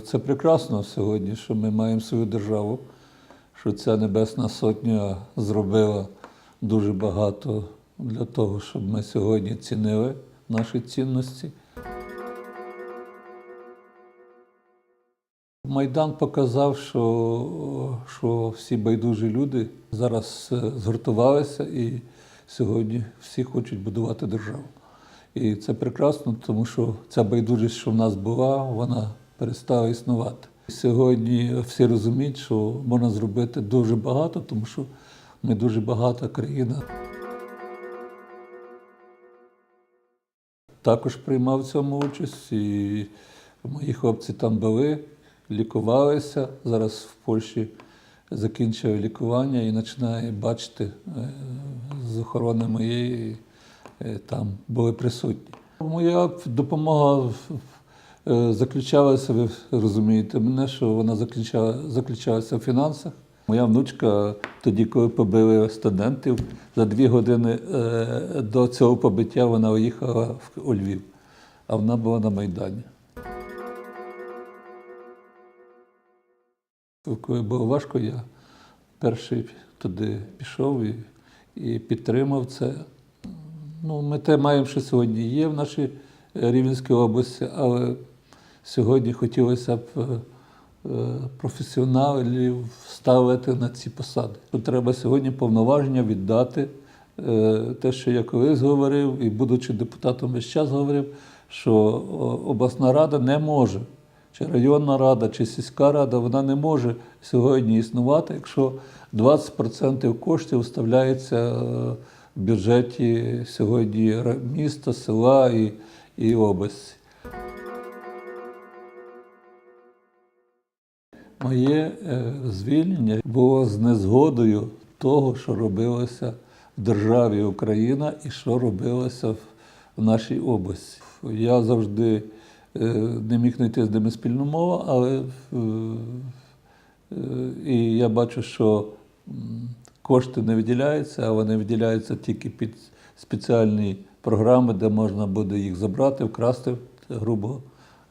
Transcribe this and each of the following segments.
Це прекрасно сьогодні, що ми маємо свою державу, що ця Небесна Сотня зробила дуже багато для того, щоб ми сьогодні цінили наші цінності. Майдан показав, що, що всі байдужі люди зараз е, згуртувалися і сьогодні всі хочуть будувати державу. І це прекрасно, тому що ця байдужість, що в нас була, вона перестала існувати. Сьогодні всі розуміють, що можна зробити дуже багато, тому що ми дуже багата країна. Також приймав в цьому участь, і мої хлопці там були, лікувалися. Зараз в Польщі закінчив лікування і починає бачити е, з охорони моєї е, там були присутні. Моя допомога заключалася, ви розумієте мене, що вона заключала, заключалася в фінансах. Моя внучка тоді, коли побили студентів, за дві години е, до цього побиття вона уїхала у Львів, а вона була на Майдані. Коли було важко, я перший туди пішов і, і підтримав це. Ну, ми те маємо, що сьогодні є в нашій е, Рівненській області, але сьогодні хотілося б е, е, професіоналів ставити на ці посади. Треба сьогодні повноваження віддати. Е, Те, що я колись говорив, і будучи депутатом весь час говорив, що обласна рада не може, чи районна рада, чи сільська рада, вона не може сьогодні існувати, якщо 20% коштів вставляється в бюджеті сьогодні міста, села і, і області. Моє е, звільнення було з незгодою того, що робилося в державі Україна і що робилося в, нашій області. Я завжди е, не міг знайти з ними спільну мову, але е, і я бачу, що кошти не виділяються, а вони виділяються тільки під спеціальні програми, де можна буде їх забрати, вкрасти, грубо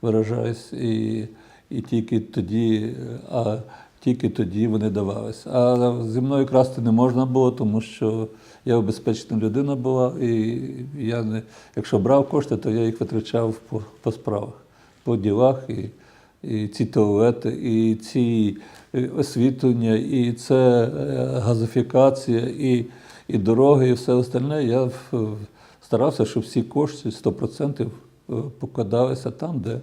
виражаюсь, і, і тільки тоді, а тільки тоді вони давалися. А зі мною красти не можна було, тому що я обезпечена людина була, і я не, якщо брав кошти, то я їх витрачав по, по справах, по ділах. І, і ці туалети, і ці е, освітлення, і це е, газифікація, і, і дороги, і все остальне. Я старався, щоб всі кошти 100% е, покладалися там, де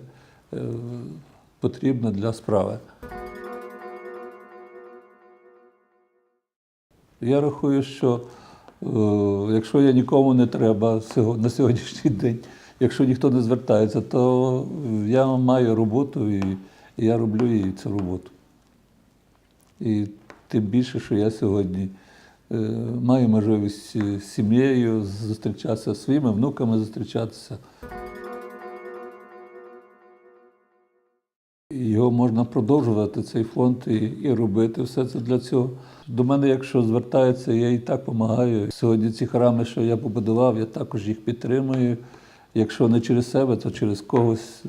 потрібно для справи. Я рахую, що е, якщо я нікому не треба на сьогоднішній день, якщо ніхто не звертається, то я маю роботу і, і я роблю її цю роботу. І тим більше, що я сьогодні е, маю можливість з сім'єю зустрічатися, зі своїми внуками зустрічатися. Його можна продовжувати, цей фонд, і, і робити все це для цього. До мене, якщо звертаються, я і так допомагаю. Сьогодні ці храми, що я побудував, я також їх підтримую. Якщо не через себе, то через когось.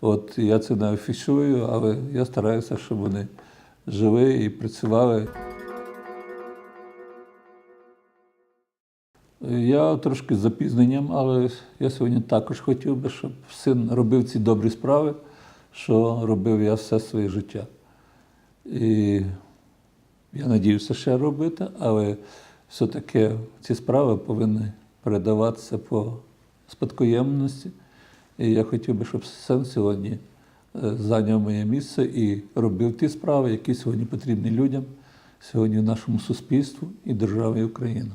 От я це не афішую, але я стараюся, щоб вони жили і працювали. Я трошки з запізненням, але я сьогодні також хотів би, щоб син робив ці добрі справи, що робив я все своє життя. І я надіюся ще робити, але все-таки ці справи повинні передаватися по спадкоємності. І я хотів би, щоб син сьогодні е, зайняв моє місце і робив ті справи, які сьогодні потрібні людям, сьогодні нашому суспільству і державі Україна.